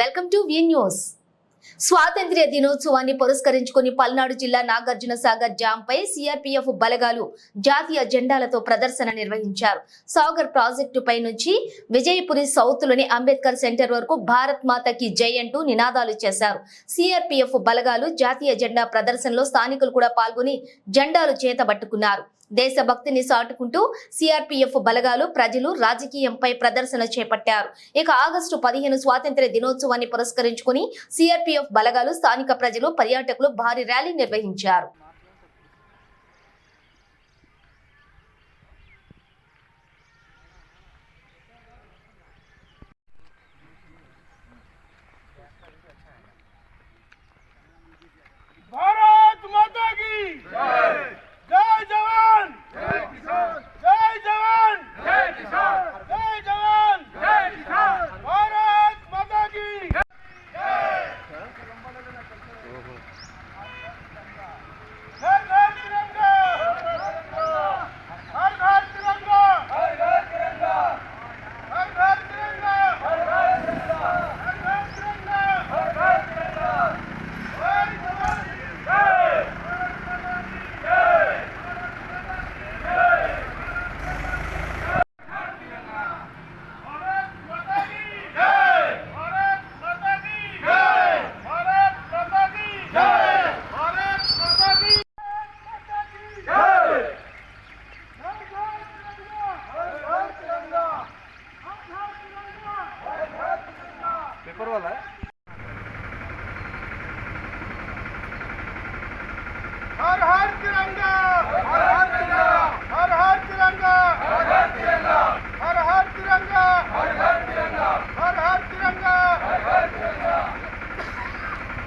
Welcome to V news. స్వాతంత్ర్య దినోత్సవాన్ని పురస్కరించుకుని పల్నాడు జిల్లా నాగార్జున సాగర్ డ్యాం పై బలగాలు జాతీయ జెండాలతో ప్రదర్శన నిర్వహించారు. సాగర్ ప్రాజెక్టు పై నుంచి విజయపురి సౌత్లోని అంబేద్కర్ సెంటర్ వరకు భారత్ మాతకి జై అంటూ నినాదాలు చేశారు. సిఆర్పిఎఫ్ బలగాలు జాతీయ జెండా ప్రదర్శనలో స్థానికులు కూడా పాల్గొని జెండాలు చేతబట్టుకున్నారు. దేశభక్తిని సాటుకుంటూ సిఆర్పీఎఫ్ బలగాలు ప్రజలు రాజకీయంపై ప్రదర్శన చేపట్టారు. ఇక ఆగస్టు పదిహేను స్వాతంత్ర్య దినోత్సవాన్ని పురస్కరించుకుని సిఆర్పీఎఫ్ బలగాలు స్థానిక ప్రజలు పర్యాటకులు భారీ ర్యాలీ నిర్వహించారు. ಪರವಲ್ಲ हर हर तिरंगा